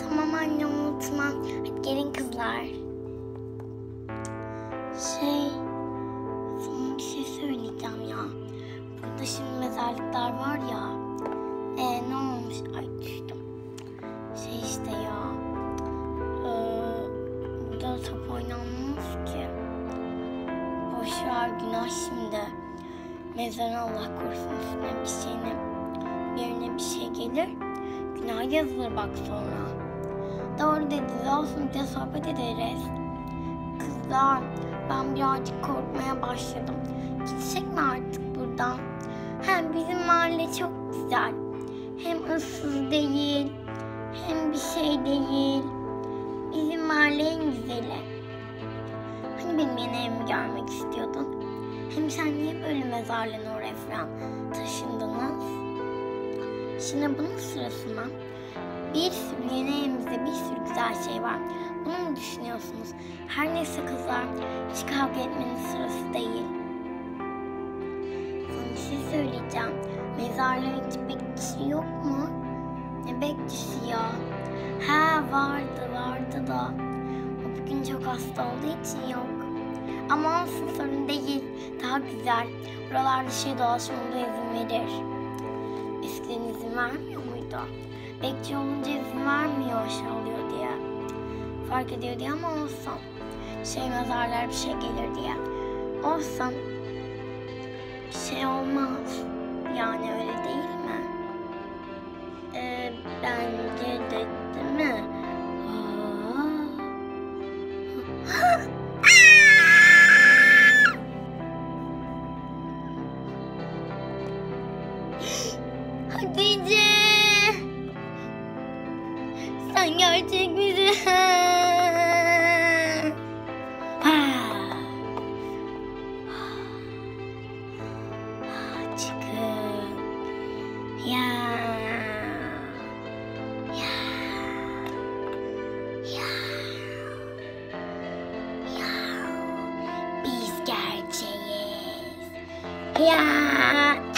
Tamam anne unutmam. Hadi gelin kızlar. Şey, sana bir şey söyleyeceğim ya. Burada şimdi mezarlıklar var ya. E ne olmuş? Ay düştüm. Şey işte ya. E, burada top oynanmaz ki. Boş ver günah şimdi. Mezara Allah korusun üstüne bir şeyine birine bir şey gelir. Günah yazılır bak sonra. Doğru dediniz olsun de sohbet ederiz. Kızlar ben birazcık korkmaya başladım. Gitsek mi artık buradan? Hem bizim mahalle çok güzel. Hem ıssız değil. Hem bir şey değil. Bizim mahalle en güzeli. Hani benim yeni evimi görmek istiyordun? Hem sen niye böyle mezarlığın oraya falan taşındınız? Şimdi bunun sırası mı? Bir sürü yeni evimizde bir sürü güzel şey var. Bunu mu düşünüyorsunuz? Her neyse kızlar hiç kavga etmenin sırası değil. Sana bir şey söyleyeceğim. Mezarlığın hiç bekçisi yok mu? Ne bekçisi ya? Ha vardı vardı da. O bugün çok hasta olduğu için yok. Ama olsun sorun değil. Daha güzel. Buralarda şey dolaşmamıza izin verir. Eskiden izin vermiyor muydu? Bekçi olunca izin vermiyor oluyor diye. Fark ediyor diye ama olsun. Şey mezarlar bir şey gelir diye. Olsun. Bir şey olmaz. Yani öyle değil mi? Ee, bence de değil mi? Hatice! Sen gerçek misin? Çıkın. Ya. Ya. Ya. Ya. Biz gerçeğiz. Ya.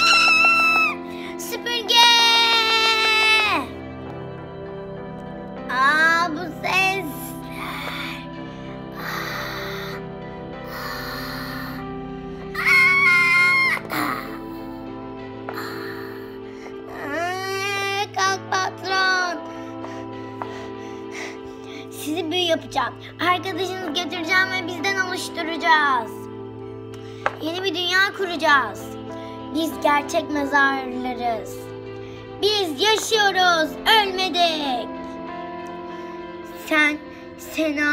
Sizi büyü yapacağım. Arkadaşınızı götüreceğim ve bizden oluşturacağız. Yeni bir dünya kuracağız. Biz gerçek mezarlarız. Biz yaşıyoruz, ölmedik. Sen, Sena